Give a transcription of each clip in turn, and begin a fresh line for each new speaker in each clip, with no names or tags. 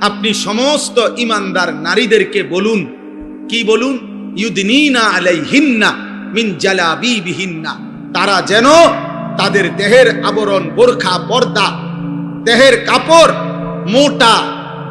আপনি সমস্ত ইমানদার নারীদেরকে বলুন। কি বলুন? তারা যেন তাদের দেহের আবরণ, বোরখা, পর্দা, দেহের কাপড়, মোটা,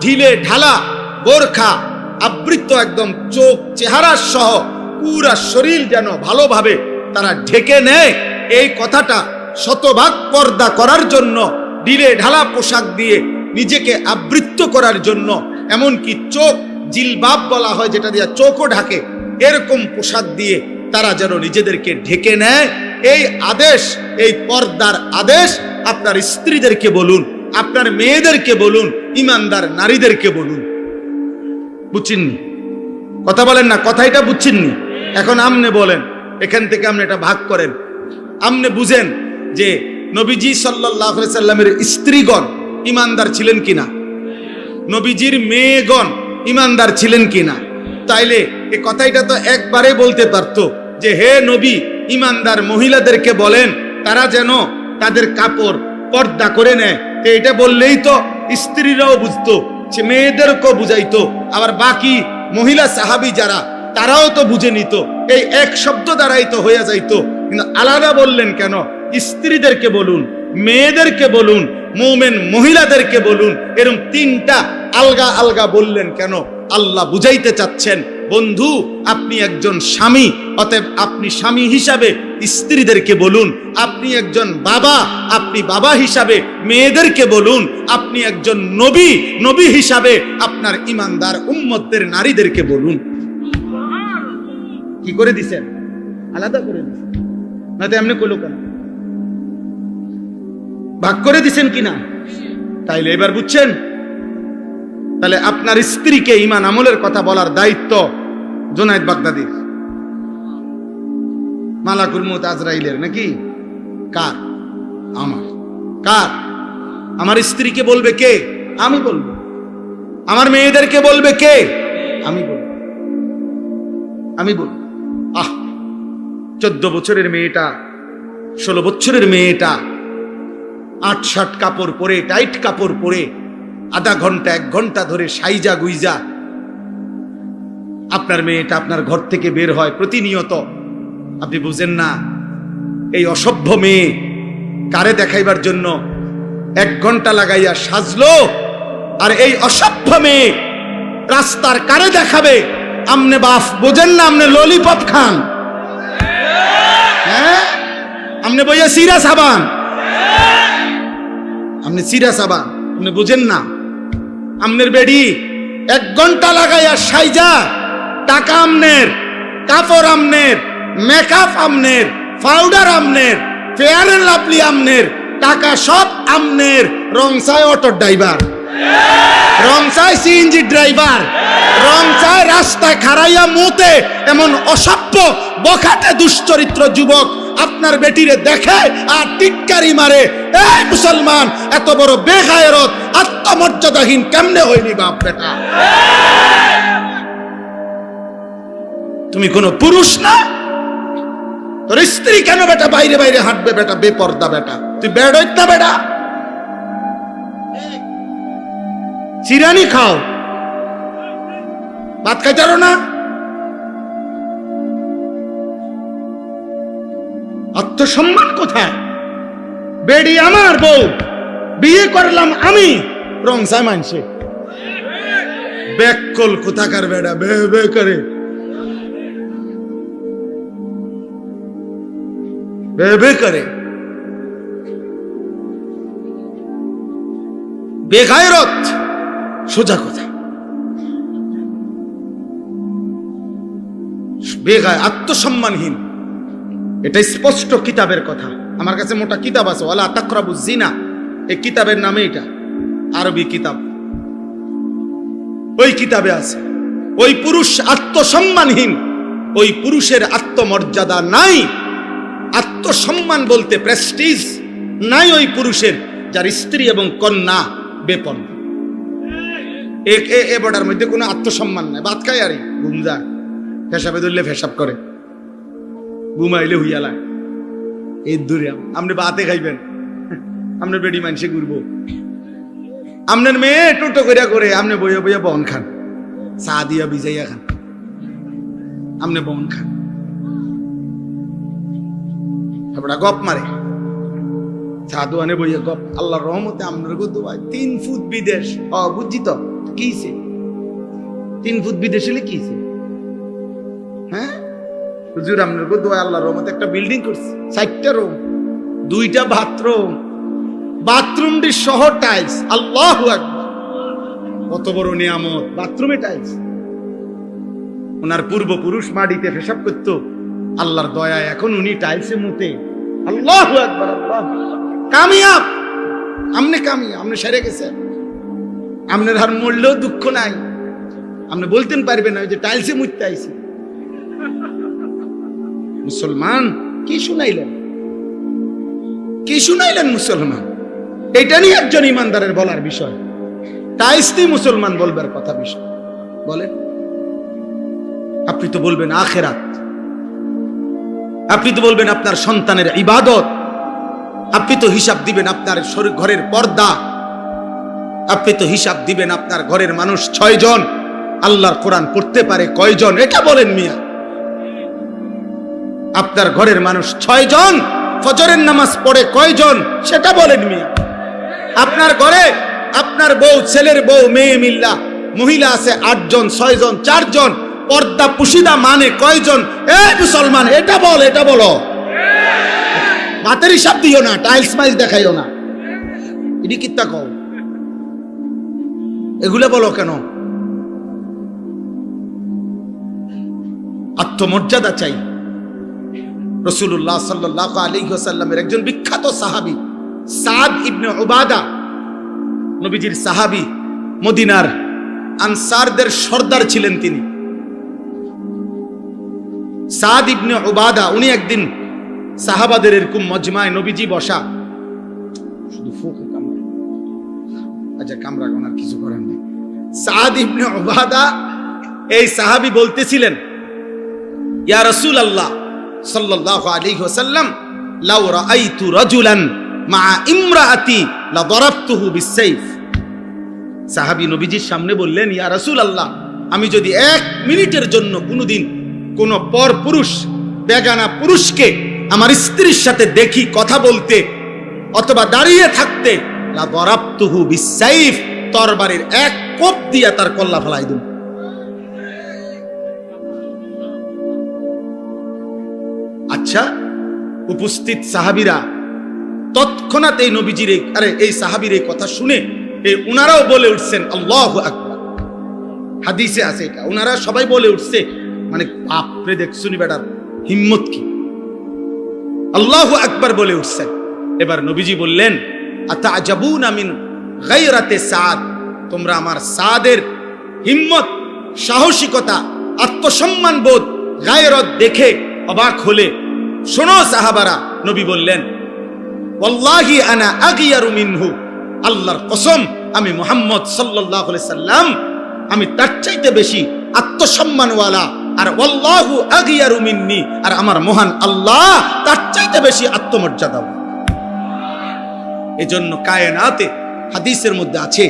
ঢিলে ঢালা, বোরখা, আবৃত একদম চোখ, চেহারা সহ পুরা শরীর যেন ভালোভাবে তারা ঢেকে নেয়। এই কথাটা শতভাগ পর্দা করার জন্য ঢিলে ঢালা পোশাক দিয়ে নিজেকে আবৃত্ত করার জন্য, এমনকি চোখ জিলবাব বলা হয় যেটা দিয়ে চোখও ঢাকে, এরকম পোশাক দিয়ে তারা যেন নিজেদেরকে ঢেকে নেয়। এই আদেশ, এই পর্দার আদেশ আপনার স্ত্রীদেরকে বলুন, আপনার মেয়েদেরকে বলুন, ইমানদার নারীদেরকে বলুন। বুঝছেননি? কথা বলেন না, কথাইটা বুঝছেননি? এখন আমনে বলেন, এখান থেকে আপনি এটা ভাগ করেন। আমনে বুঝেন যে নবীজি সাল্লাহ সাল্লামের স্ত্রীগণ ইমানদার ছিলেন কিনা? নবীজির মেয়েগণ ইমানদার ছিলেন কিনা? তাইলে এ কথাইটা তো একবারে বলতে পারতো যে, হে নবী, ইমানদার মহিলাদেরকে বলেন, তারা যেন তাদের কাপড় পর্দা করে নেয়। এটা বললেই তো স্ত্রীরাও বুঝতো, সে মেয়েদেরকেও বুঝাইতো। আবার বাকি মহিলা সাহাবি যারা, তারাও তো বুঝে নিত। এই এক শব্দ দ্বারাই তো হয়ে যাইতো। কিন্তু আলাদা বললেন কেন? স্ত্রীদেরকে বলুন। মেয়েদেরকে বলুন, মোমেন মহিলাদেরকে বলুন এরকম তিনটা আলগা আলগা বললেন কেন? আল্লাহ বুঝাইতে চাচ্ছেন, বন্ধু, আপনি একজন স্বামী, অতএব আপনি স্বামী হিসাবে স্ত্রীদেরকে বলুন, আপনি একজন বাবা, আপনি বাবা হিসাবে মেয়েদেরকে বলুন, আপনি একজন নবী নবী হিসাবে আপনার ইমানদার উম্মতদের নারীদেরকে বলুন। কি করে দিছেন? আলাদা করে দিছেন। নয়তো এমনি কইলো কেন? ভাগ করে দিছেন কিনা? তাইলে এবার বুঝছেন? তাহলে আপনার স্ত্রীকে ইমান আমলের কথা বলার দায়িত্ব জোনায়েদ বাগদাদির। মালাকুল মুত আজরাইলের নাকি? কার? আমার। কার? আমার স্ত্রীকে বলবে কে? আমি বলব। আমার মেয়েদেরকে বলবে কে? আমি বলব। আমি বলব। আহ! চোদ্দ বছরের মেয়েটা, ষোলো বছরের মেয়েটা আট শার্ট কাপড় পরে, টাইট কাপড় পরে, আধা ঘণ্টা, এক ঘণ্টা ধরে সাইজা গুইজা। আপনার মেয়েটা আপনার ঘর থেকে বের হয় প্রতিনিয়ত। আপনি বুঝেন না, এই অসভ্য মেয়ে কারে দেখাইবার জন্য এক ঘণ্টা লাগাইয়া সাজলো? আর এই অসভ্য মেয়ে রাস্তার কারে দেখাবে? আমনে বাফ, বোঝেন না, আমনে ললিপপ খান। হ্যাঁ? আমনে বইয়া সিরা সাবান। আপনি সিরা সাবান আপনি বুঝেন না। আমনের বেডি এক ঘণ্টা লাগাইয়া সাইজা, টাকা আমনের, কাপড় আমনের মেকআপ আমনের পাউডার আমনের ফেয়ার এন্ড লাভলি আমনের, টাকা সব আমনের, রংসায় অটো ড্রাইভার রংসায় সিএনজি ড্রাইভার রংসায় রাস্তায় খারাইয়া মুতে এমন অসভ্য, বখাটে দুশ্চরিত্র যুবক আপনার বেটিরে দেখে আর টিটকারি মারে। এই মুসলমান, এত বড় বেগায়রত, আত্মমর্যাদাহীন কেমনে হয়নি বাপ বেটা? তুমি কোনো পুরুষ না? তোর স্ত্রী কেন বেটা? বাইরে বাইরে হাঁটবে বেটা, বেপর্দা বেটা। তুই বেড় না বেটা? চিরানি খাও। ভাত খাইতারো না? আত্মসম্মান কোথায়? বেডি আমার বউ, বিয়ে করলাম আমি। রংসায় মানছে। ব্যাককল কোথাকার বেড়া, বে বে করে। বে বে করে। বেগায়রত, সোজা কথা। বেগায় আত্মসম্মানহীন। এটা স্পষ্ট কিতাবের কথা। আমার কাছে মোটা কিতাব আছে, ওয়ালা তাকরাবু জিনা এই কিতাবের নামে এটা, আরবি কিতাব। ওই কিতাবে আছে, ওই পুরুষ আত্মসম্মানহীন, ওই পুরুষের আত্মমর্যাদা নাই, আত্মসম্মান বলতে প্রেস্টিজ নাই ওই পুরুষের, যার স্ত্রী এবং কন্যা বেপন। এ বর্ডার মধ্যে কোনো আত্মসম্মান নাই বাদ খায় আরে ঘুম ফেসাবে ধরলে ফেসাব করে। ঘুমাইলে হুইয়ালায় এই দূরে আপনি বাতে খাইবেন। আপনি বেডি মানুষে ঘুরবো। আপনার মেয়ে টোটো করিয়া করে আপনি বইয়া বইয়া বন খান। চা দিয়া বিজাইয়া খান। আপনি বন খান। তারপরে গপ মারে। চা আনে বইয়া গপ। আল্লাহর রহমতে আপনার গো দোয়ায় তিন ফুট বিদেশ। ও বুঝছি তো কিছে তিন ফুট বিদেশ হলে কিছে হুজুর, আপনার দোয়া, আল্লাহর রহমতে একটা বিল্ডিং করছে। চারটা রুম দুইটা বাথরুম বাথরুমটি সহ টাইলস আল্লাহ কত বড় নিয়ামত বাথরুমে টাইলস ওনার পূর্বপুরুষ মাটিতে পেশাব করত। আল্লাহর দয়ায় এখন উনি টাইলসে মুতে। আল্লাহ আকবার, আল্লাহ কামিয়াব! আমনে কামিয়াব আমনে সেরে গেছে আপনার আর মরলেও দুঃখ নাই। আপনি বলতেন পারবেন না যে টাইলসে মুততে আইছে মুসলমান? কি শুনাইলেন? কি শুনাইলেন মুসলমান? এটা নিয়ে একজন ইমানদারের বলার বিষয়। টাইসনি মুসলমান বলবার কথা বিষয়। বলেন। আপনি তো বলবেন আখেরাত। আপনি তো বলবেন আপনার সন্তানের ইবাদত। আপনি তো হিসাব দিবেন আপনার ঘরের পর্দা। আপনি তো হিসাব দিবেন আপনার ঘরের মানুষ ছয় জন আল্লাহর কোরআন পড়তে পারে কয়জন? এটা বলেন মিয়া। আপনার ঘরের মানুষ ছয় জন ফজরের নামাজ পড়ে কয়জন, সেটা বলেন মিয়া। আপনার ঘরে আপনার বউ, ছেলের বউ, মেয়ে মিল্লা, মহিলা আছে আটজন ছয় জন চারজন, পর্দা পুশিদা মানে কয়জন? এ মুসলমান, এটা বল, এটা বলো। মাতের হিসাব দিও না, টাইলস মাইলস দেখাইও না। এটি কিত্তা কও? এগুলো বলো কেন? আত্মমর্যাদা চাই। রসুল্লাহ সাল্লাহ আলী সাল্লামের একজন বিখ্যাত সাহাবি সাদ ইবনে ওবাদা নবীজির সাহাবি, মদিনার আনসারদের সর্দার ছিলেন তিনি। সাদ ইবনে ওবাদা উনি একদিন সাহাবাদের এরকম মজমায় নবীজি বসা। শুধু ফুকে কামড়া। আচ্ছা কামড়া ওনার কিছু করার নেই। সাদ ইবনে ওবাদা এই সাহাবি বলতেছিলেন, ইয়া রাসূল আল্লাহ সাল্লাল্লাহু আলাইহি ওয়াসাল্লাম, লাউ রাআইতু রাজুলান মা ইমরাআতি লা দারাবতুহু সাহাবী নবীজির সামনে বললেন, ইয়া রাসূল আল্লাহ আমি যদি এক মিনিটের জন্য কোনোদিন কোন পর পুরুষ, বেগানা পুরুষকে আমার স্ত্রীর সাথে দেখি, কথা বলতে অথবা দাঁড়িয়ে থাকতে লা দারাবতুহু বিসাইফ তরবারির এক কোপ দিয়া তার কল্লা ফেলাই দিন আচ্ছা উপস্থিত সাহাবিরা তৎক্ষণাৎ এই নবীজির আরে, এই সাহাবির এই কথা শুনে এই উনারাও বলে উঠছেন, আল্লাহ আকবার। হাদিসে আছে এটা। উনারা সবাই বলে উঠছে মানে বাপরে দেখছুনি বেটার হিম্মত কি? আল্লাহ আকবর বলে উঠছেন। এবার নবীজি বললেন আতা আজাবুন আমিন গাইরাতে সাদ? তোমরা আমার সাদের হিম্মত, সাহসিকতা, আত্মসম্মান বোধ গায়রত দেখে অবাক হলে শোনো সাহাবারা, নবী বললেন, ওয়াল্লাহি আনা আগিয়ারু মিনহু। আল্লাহর কসম, আমি মুহাম্মদ আলাইহি সাল্লাম, আমি তার চাইতে বেশি আত্মসম্মানওয়ালা, আর ওয়াল্লাহু আগিয়ারু মিন্নি, আর আমার মহান আল্লাহ তার চাইতে বেশি আত্মমর্যাদা এজন্য কায়নাতে হাদিসের মধ্যে আছে,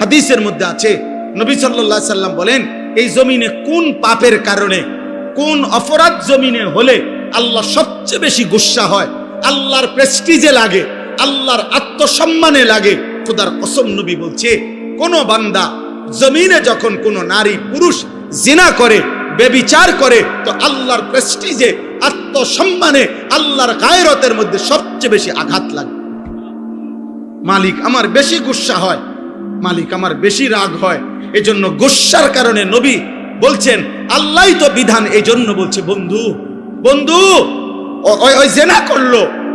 হাদিসের মধ্যে আছে, নবী আলাইহি সাল্লাম বলেন, এই জমিনে কোন পাপের কারণে, কোন অপরাধ জমিনে হলে আল্লাহ সবচেয়ে বেশি গুসা হয়। আল্লাহর প্রেস্টিজে লাগে, আল্লাহর আত্মসম্মানে লাগে। খোদার কসম নবী বলছে, কোন বান্দা জমিনে যখন কোন নারী পুরুষ জিনা করে, বেবিচার করে, তো আল্লাহর প্রেস্টিজে আত্মসম্মানে আল্লাহর গায়রতের মধ্যে সবচেয়ে বেশি আঘাত লাগে। মালিক আমার বেশি গুসা হয়, মালিক আমার বেশি রাগ হয়। এজন্য গুসার কারণে নবী বলছেন আল্লাহ তো বিধান এই জন্য বলছে, বন্ধু বন্ধু ওই জেনা করল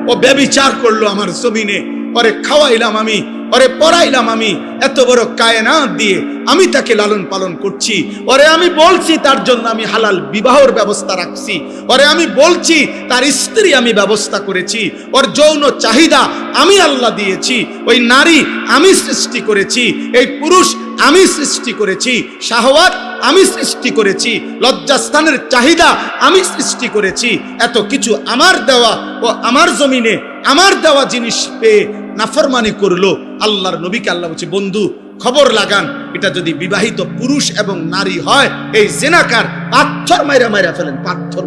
ও ব্যবিচার করল আমার জমিনে। পরে খাওয়াইলাম আমি। ওরে পড়াইলাম আমি এত বড় কায়নাত দিয়ে আমি তাকে লালন পালন করছি। ওরে আমি বলছি তার জন্য আমি হালাল বিবাহর ব্যবস্থা রাখছি। ওরে আমি বলছি তার স্ত্রী আমি ব্যবস্থা করেছি। ওর যৌন চাহিদা আমি আল্লাহ দিয়েছি। ওই নারী আমি সৃষ্টি করেছি। এই পুরুষ আমি সৃষ্টি করেছি। শাহওয়াত আমি সৃষ্টি করেছি। লজ্জাস্থানের চাহিদা আমি সৃষ্টি করেছি। এত কিছু আমার দেওয়া ও আমার জমিনে আমার দেওয়া জিনিস পেয়ে নাফরমানি করল, আল্লাহর নবীকে আল্লাহ বলছে, বন্ধু, খবর লাগান, এটা যদি বিবাহিত পুরুষ এবং নারী হয়, এই জেনাকার পাথর মাইরা মাইরা ফেলেন, পাথর।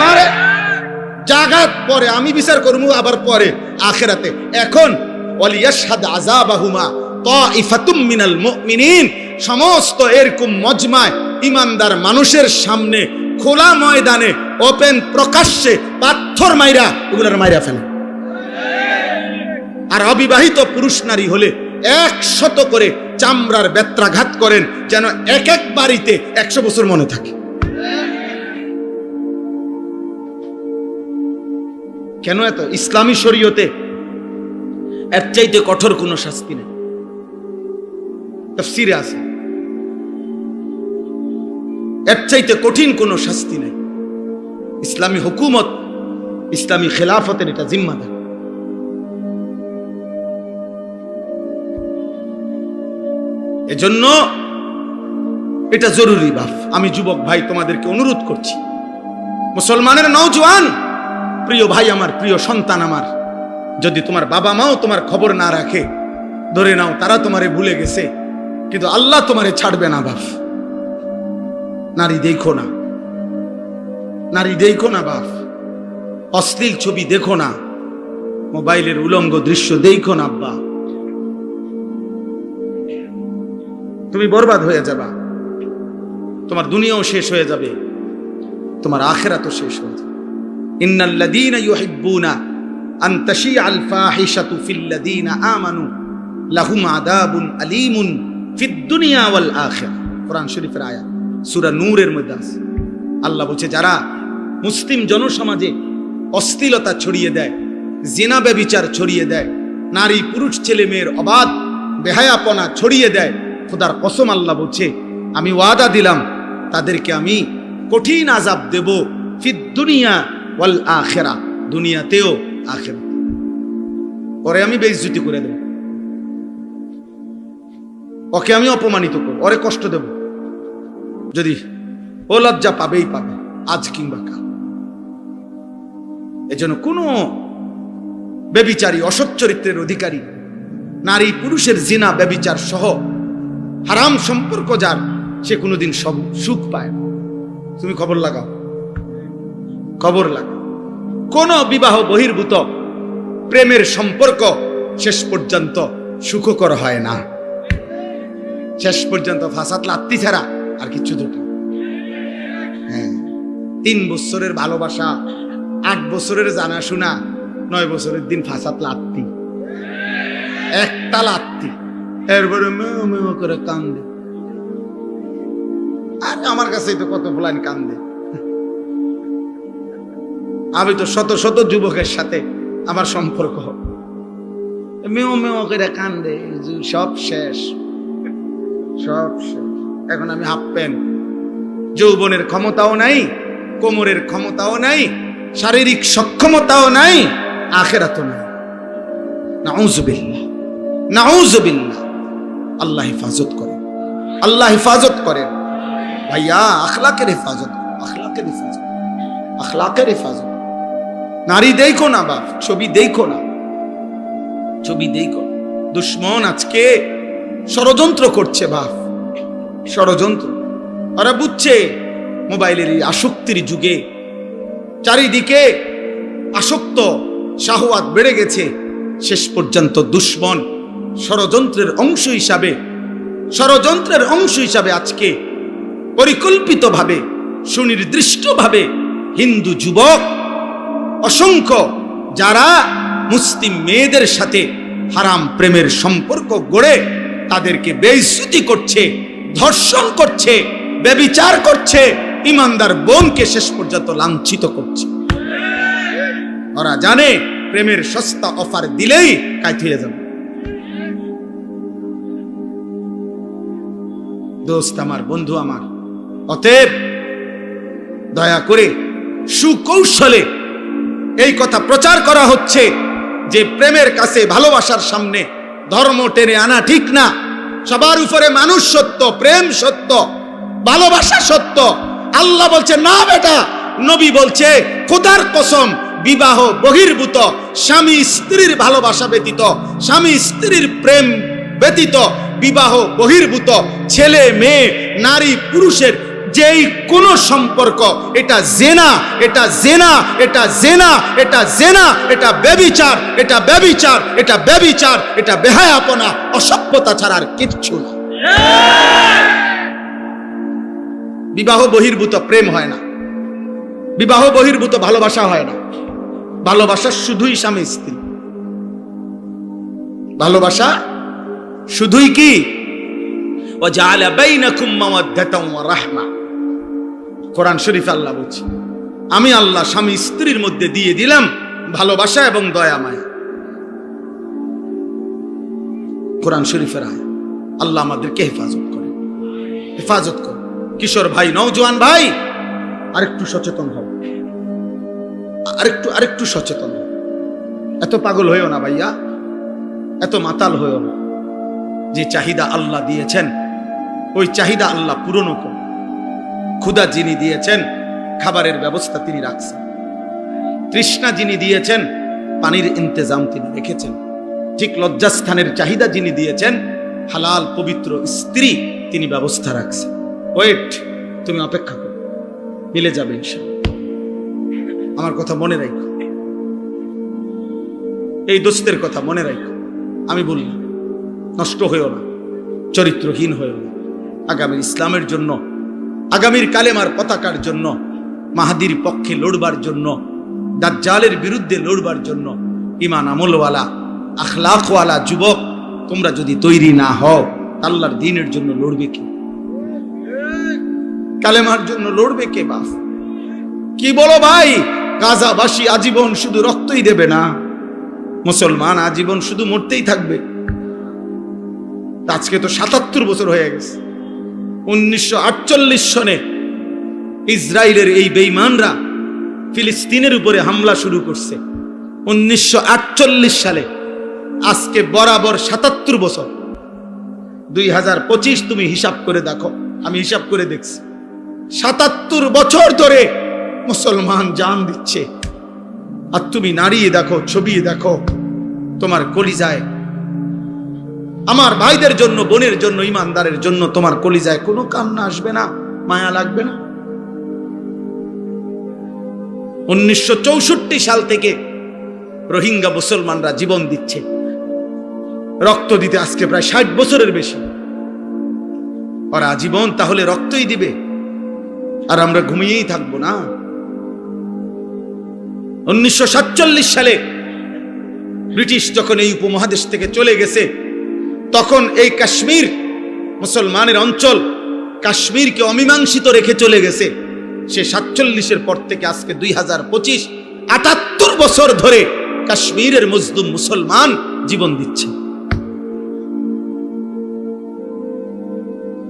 মারে, জাগাত পরে আমি বিচার করব, আবার পরে, আখেরাতে এখন, ওয়ালিয়াশহাদ আযাবাহুমা তাইফাতুম মিনাল মুমিনিন, সমস্ত এরকম মজমায় ইমানদার মানুষের সামনে খোলা ময়দানে, ওপেন প্রকাশ্যে পাথর মাইরা ওগুলার মাইরা ফেলে আর অবিবাহিত পুরুষ নারী হলে একশত করে চামড়ার ব্যত্রাঘাত করেন যেন এক এক বাড়িতে একশো বছর মনে থাকে। কেন এত? ইসলামী শরীয়তে এর চাইতে কঠোর কোনো শাস্তি নেই। তফসিরে আছে। এর চাইতে কঠিন কোনো শাস্তি নেই। ইসলামী হুকুমত, ইসলামী খেলাফতের এটা জিম্মাদার। এজন্য এটা জরুরি বাপ। আমি যুবক ভাই তোমাদেরকে অনুরোধ করছি। মুসলমানের নৌজওয়ান প্রিয় ভাই আমার, প্রিয় সন্তান আমার, যদি তোমার বাবা মাও তোমার খবর না রাখে, ধরে নাও তারা তোমারে ভুলে গেছে, কিন্তু আল্লাহ তোমারে ছাড়বে না বাপ। নারী দেখো না। নারী দেখো না বাপ। অশ্লীল ছবি দেখো না। মোবাইলের উলঙ্গ দৃশ্য দেখো না আব্বা। তুমি বরবাদ হয়ে যাবা। তোমার দুনিয়াও শেষ হয়ে যাবে। তোমার আখেরাতও শেষ হয়ে যাবে। আলীমুন আখিরা কোরআন নূরের মধ্যে আল্লাহ বলছে, যারা মুসলিম জনসমাজে অশ্লীলতা ছড়িয়ে দেয়, জিনা ব্যবিচার ছড়িয়ে দেয়, নারী পুরুষ ছেলে মেয়ের অবাধ বেহায়াপনা ছড়িয়ে দেয় খোদার কসম আল্লাহ বলছে, আমি ওয়াদা দিলাম, তাদেরকে আমি কঠিন আজাব দেব ফিদ দুনিয়া ওয়াল আখেরা, দুনিয়াতেও আখেরা পরে আমি বেইজ্জতি করে দেব। ওকে আমি অপমানিত করব, ওরে কষ্ট দেব। যদি ও লজ্জা পাবেই পাবে, আজ কিংবা কাল। এজন্য কোনো বেবিচারী অসৎ চরিত্রের অধিকারী, নারী, পুরুষের জিনা, ব্যবিচার সহ হারাম সম্পর্ক যার, সে কোনোদিন সব সুখ পায় না। তুমি খবর লাগাও। খবর লাগাও। কোন বিবাহ বহির্ভূত, প্রেমের সম্পর্ক শেষ পর্যন্ত সুখকর হয় না। শেষ পর্যন্ত ফাঁসাত লাত্তি ছাড়া আর কিছু দুটো হ্যাঁ তিন বছরের ভালোবাসা, আট বছরের জানাশোনা, নয় বছরের দিন ফাঁসাত লাত্তি। একটা লাত্তি। এরপরে মেও মেও করে কান্দে। আর আমার কাছে তো কত ফুলান কান্দে। আমি তো শত শত যুবকের সাথে আমার সম্পর্ক। মেও মেও করে কান্দে সব শেষ। সব শেষ। এখন আমি হাফ প্যান্ট। যৌবনের ক্ষমতাও নাই, কোমরের ক্ষমতাও নাই, শারীরিক সক্ষমতাও নাই, আখেরাতও নাই। নাউজুবিল্লাহ। নাউজুবিল্লাহ। আল্লাহ হেফাজত করে। আল্লাহ হেফাজত করে। ভাইয়া, আখলাকের হেফাজত। আখলাকের হেফাজত। আখলাকের হেফাজত। নারী দেখো না বাপ, ছবি দেখো না। ছবি দেখো। দুশ্মন আজকে ষড়যন্ত্র করছে বাপ। ষড়যন্ত্র। ওরা বুঝছে মোবাইলের এই আসক্তির যুগে চারিদিকে আসক্ত, শাহওয়াত বেড়ে গেছে। শেষ পর্যন্ত দুশ্মন ষড়যন্ত্রের অংশ হিসাবে, ষড়যন্ত্রের অংশ হিসাবে আজকে পরিকল্পিতভাবে, সুনির্দিষ্টভাবে হিন্দু যুবক, অসংখ্য যারা মুসলিম মেয়েদের সাথে হারাম প্রেমের সম্পর্ক গড়ে তাদেরকে বেইজ্জতি করছে, ধর্ষণ করছে, বেবিচার করছে, ইমানদার বোনকে শেষ পর্যন্ত লাঞ্ছিত করছে। ওরা জানে প্রেমের সস্তা অফার দিলেই কাইথিয়ে যাবে। দোস্ত আমার, বন্ধু আমার। অতএব দয়া করে সুকৌশলে এই কথা প্রচার করা হচ্ছে যে প্রেমের কাছে ভালোবাসার সামনে ধর্ম টেনে আনা ঠিক না। সবার উপরে মানুষ সত্য, প্রেম সত্য, ভালোবাসা সত্য। আল্লাহ বলছে, না বেটা। নবী বলছে, খোদার কসম, বিবাহ বহির্ভূত, স্বামী স্ত্রীর ভালোবাসা ব্যতীত, স্বামী স্ত্রীর প্রেম ব্যতীত বিবাহ বহির্ভূত, ছেলে, মেয়ে, নারী, পুরুষের যেই কোন সম্পর্ক, এটা জেনা এটা জেনা এটা জেনা এটা জেনা, এটা ব্যবিচার এটা ব্যবিচার এটা ব্যবিচার, এটা বেহায়াপনা, অসভ্যতা ছাড়া আর কিচ্ছু না। বিবাহ বহির্ভূত প্রেম হয় না। বিবাহ বহির্ভূত ভালোবাসা হয় না। ভালোবাসা শুধুই স্বামী স্ত্রী। ভালোবাসা শুধুই কি? কোরআন শরীফ আল্লাহ বলছি, আমি আল্লাহ স্বামী স্ত্রীর মধ্যে দিয়ে দিলাম ভালোবাসা এবং দয়া মায়। কোরআন শরীফের আয় আল্লাহ আমাদেরকে হেফাজত করে হেফাজত করে কিশোর ভাই, নওজোয়ান ভাই, আরেকটু সচেতন হও। আরেকটু আরেকটু সচেতন হও। এত পাগল হইও না ভাইয়া, এত মাতাল হইও না। যে চাহিদা আল্লাহ দিয়েছেন, ওই চাহিদা আল্লাহ পূরণও করুন। ক্ষুদা যিনি দিয়েছেন, খাবারের ব্যবস্থা তিনি রাখছেন। তৃষ্ণা যিনি দিয়েছেন, পানির ইন্তজাম তিনি রেখেছেন। ঠিক লজ্জাস্থানের চাহিদা যিনি দিয়েছেন, হালাল পবিত্র স্ত্রী তিনি ব্যবস্থা রাখছেন। ওয়েট, তুমি অপেক্ষা করো। মিলে যাবে ইনশাআল্লাহ। আমার কথা মনে রাখো। এই দোস্তের কথা মনে রাখো। আমি বললাম। নষ্ট হয়েও না, চরিত্রহীন হয়েও না। আগামীর ইসলামের জন্য, আগামীর কালেমার পতাকার জন্য, মাহাদির পক্ষে লড়বার জন্য, দাজ্জালের বিরুদ্ধে লড়বার জন্য ইমান আমলওয়ালা আখলাকওয়ালা যুবক, তোমরা যদি তৈরি না হও, আল্লাহর দিনের জন্য লড়বে কি? কালেমার জন্য লড়বে কে বাস কি বলো ভাই, গাজাবাসী আজীবন শুধু রক্তই দেবে না, মুসলমান আজীবন শুধু মরতেই থাকবে। আজকে তো সাতাত্তর বছর হয়ে গেছে। উনিশশো সনে ইসরায়েলের এই বেইমানরা ফিলিস্তিনের উপরে হামলা শুরু করছে। উনিশশো আটচল্লিশ সালে আজকে বরাবর সাতাত্তর বছর। দুই হাজার পঁচিশ তুমি হিসাব করে দেখো, আমি হিসাব করে দেখছি। সাতাত্তর বছর ধরে মুসলমান জান দিচ্ছে। আর তুমি নাড়িয়ে দেখো ছবি দেখো, তোমার কলিজায় আমার ভাইদের জন্য, বোনের জন্য, ইমানদারের জন্য তোমার কলিজায় কোনো কান্না আসবে না, মায়া লাগবে না? উনিশশো চৌষট্টি সাল থেকে রোহিঙ্গা মুসলমানরা জীবন দিচ্ছে। রক্ত দিতে আজকে প্রায় ষাট বছরের বেশি। ওরা আজীবন তাহলে রক্তই দিবে, আর আমরা ঘুমিয়েই থাকব না? উনিশশো সাতচল্লিশ সালে ব্রিটিশ যখন এই উপমহাদেশ থেকে চলে গেছে তখন এই কাশ্মীর মুসলমানের অঞ্চল কাশ্মীরকে অমীমাংসিত রেখে চলে গেছে। সে সাতচল্লিশের পর থেকে আজকে দুই হাজার পঁচিশ, আটাত্তর বছর ধরে কাশ্মীরের মজদুম মুসলমান জীবন দিচ্ছে।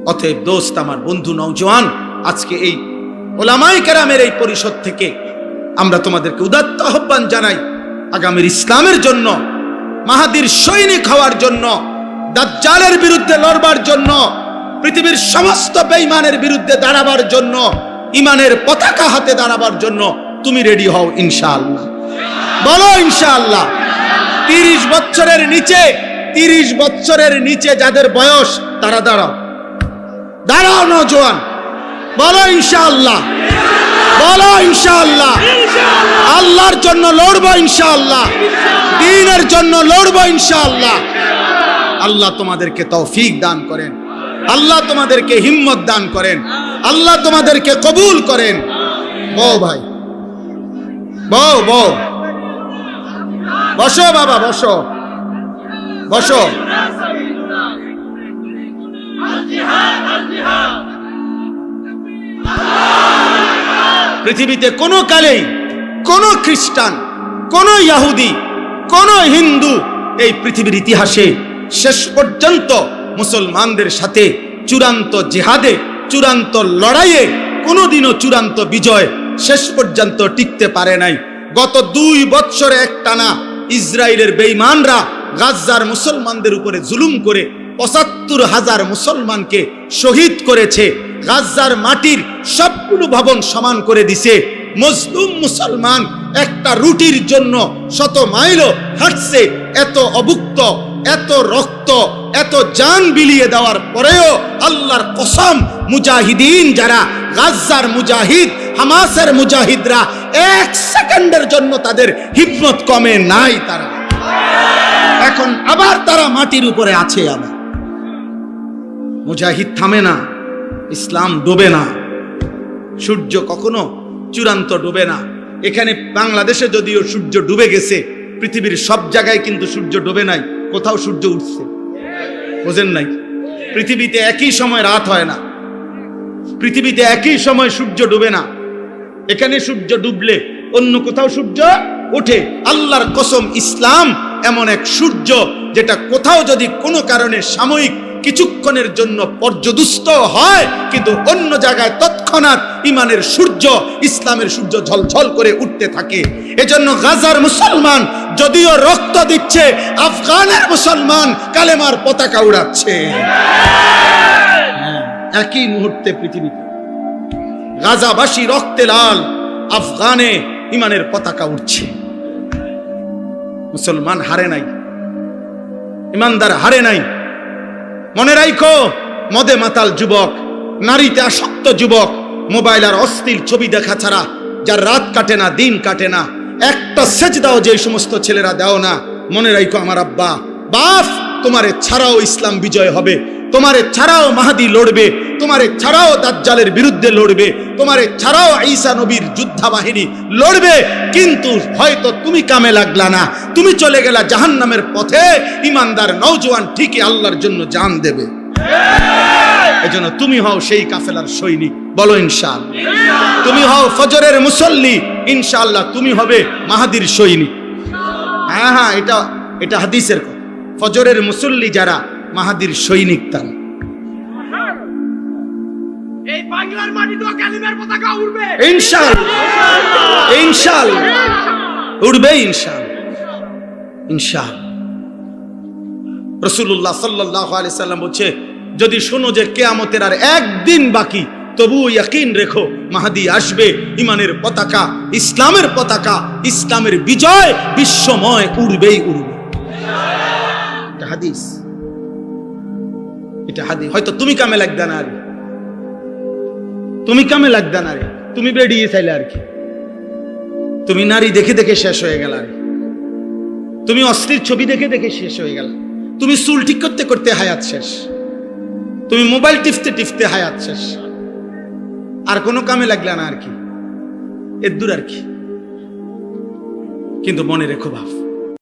অতএব দোস্ত, আমার বন্ধু নৌজওয়ান আজকে এই ওলামাই কেরামের এই পরিষদ থেকে আমরা তোমাদেরকে উদাত্ত আহ্বান জানাই। আগামীর ইসলামের জন্য, মাহাদির সৈনিক হওয়ার জন্য দাজ্জালের বিরুদ্ধে লড়বার জন্য, পৃথিবীর সমস্ত বেঈমানের বিরুদ্ধে দাঁড়াবার জন্য ইমানের পতাকা হাতে দাঁড়াবার জন্য তুমি রেডি হও ইনশাআল্লাহ। বলো ইনশাআল্লাহ, তিরিশ বছরের নিচে, তিরিশ বছরের নিচে যাদের বয়স, তারা দাঁড়াও। দাঁড়াও নজওয়ান বলো ইনশাআল্লাহ। বলো ইনশাআল্লাহ। আল্লাহর জন্য লড়বো ইনশাআল্লাহ। দিনের জন্য লড়বো ইনশাআল্লাহ। আল্লাহ তোমাদেরকে তৌফিক দান করেন। আল্লাহ তোমাদেরকে হিম্মত দান করেন। আল্লাহ তোমাদেরকে কবুল করেন। বউ ভাই। বউ বউ। বসো বাবা, বসো। বসো। পৃথিবীতে কোনো কালেই, কোনো খ্রিস্টান, কোনো ইয়াহুদি, কোনো হিন্দু এই পৃথিবীর ইতিহাসে শেষ পর্যন্ত মুসলমানদের সাথে চূড়ান্ত জেহাদে, চূড়ান্ত লড়াইয়ে কোনোদিনও চূড়ান্ত বিজয় শেষ পর্যন্ত টিকতে পারে নাই। গত দুই বৎসরে একটানা ইসরায়েলের বেঈমানরা গাজ্জার মুসলমানদের উপরে জুলুম করে পঁচাত্তর হাজার মুসলমানকে শহীদ করেছে। গাজ্জার মাটির সবগুলো ভবন সমান করে দিছে। মজলুম মুসলমান একটা রুটির জন্য শত মাইলও হাঁটছে, এত অভুক্ত এত রক্ত, এত জান বিলিয়ে দেওয়ার পরেও আল্লাহর কসম মুজাহিদিন যারা, গাজ্জার মুজাহিদ, হামাসের মুজাহিদরা এক সেকেন্ডের জন্য তাদের হিম্মত কমে নাই তারা। এখন আবার তারা মাটির উপরে আছে আবার। মুজাহিদ থামে না, ইসলাম ডোবে না, সূর্য কখনো চূড়ান্ত ডুবে না। এখানে বাংলাদেশে যদিও সূর্য ডুবে গেছে, পৃথিবীর সব জায়গায় কিন্তু সূর্য ডুবে নাই। কোথাও সূর্য উঠছে। বোঝেন নাই? পৃথিবীতে একই সময় রাত হয় না। পৃথিবীতে একই সময় সূর্য ডুবে না। এখানে সূর্য ডুবলে অন্য কোথাও সূর্য ওঠে। আল্লাহর কসম ইসলাম এমন এক সূর্য যেটা কোথাও যদি কোনো কারণে সাময়িক কিছুক্ষণের জন্য পর্যদুস্ত হয় কিন্তু অন্য জায়গায় তৎক্ষণাৎ ইমানের সূর্য ইসলামের সূর্য ঝলঝল করে উঠতে থাকে। এজন্য গাজার মুসলমান যদিও রক্ত দিচ্ছে আফগানের মুসলমান কালেমার পতাকা উড়াচ্ছে। হ্যাঁ, একই মুহূর্তে পৃথিবীতে গাজাবাসী রক্তে লাল আফগানে ইমানের পতাকা উঠছে মুসলমান হারে নাই ইমানদার হারে নাই মনে রাখো মদে মাতাল যুবক, নারীতে আসক্ত যুবক, মোবাইল আর অস্থির ছবি দেখা ছাড়া, যার রাত কাটে না, দিন কাটে না, একটা সেচ দাও যে সমস্ত ছেলেরা দাও না, মনে রাখো আমার আব্বা বাপ তোমারে ছাড়াও ইসলাম বিজয় হবে, তোমারে ছাড়াও মাহাদি লড়বে তোমারে ছাড়াও দাজ্জালের বিরুদ্ধে লড়বে। তোমারে ছাড়াও ঈসা নবীর যোদ্ধা বাহিনী লড়বে। কিন্তু হয়তো তুমি কামে লাগলা না। তুমি চলে গেলা জাহান্নামের পথে। ইমানদার, নওজোয়ান ঠিকই আল্লাহর জন্য জান দেবে। এজন্য তুমি হও সেই কাফেলার সৈনিক। বলো ইনশাল। তুমি হও ফজরের মুসল্লি। ইনশাআল্লাহ তুমি হবে মাহাদির সৈনিক। হ্যাঁ হ্যাঁ এটা এটা হাদিসের ফজরের মুসল্লি যারা মাহাদির সৈনিক তারা।
এই বাংলার মাটি তো কালিমের পতাকা
ইনশাল রসুল্লাহ সাল্লাহ আলি সাল্লাম বলছে, যদি শোনো যে কেয়ামতের আর একদিন বাকি তবু ইয়াকিন রেখো, মাহাদি আসবে ইমানের পতাকা, ইসলামের পতাকা, ইসলামের বিজয় বিশ্বময় উড়বেই উড়বে। হাদিস। এটা হাদিস। হয়তো তুমি কামে লাগবে না আর তুমি কামে লাগবে না রে। তুমি বেরিয়ে চাইলে আর কি। তুমি নারী দেখে দেখে শেষ হয়ে গেল আর তুমি অশ্লীল ছবি দেখে দেখে শেষ হয়ে গেল। তুমি চুল ঠিক করতে করতে হায়াত শেষ। তুমি মোবাইল টিপতে টিপতে হায়াত শেষ। আর কোনো কামে লাগলে না আর কি। এর দূর আর কি। কিন্তু মনে রেখো বাপ।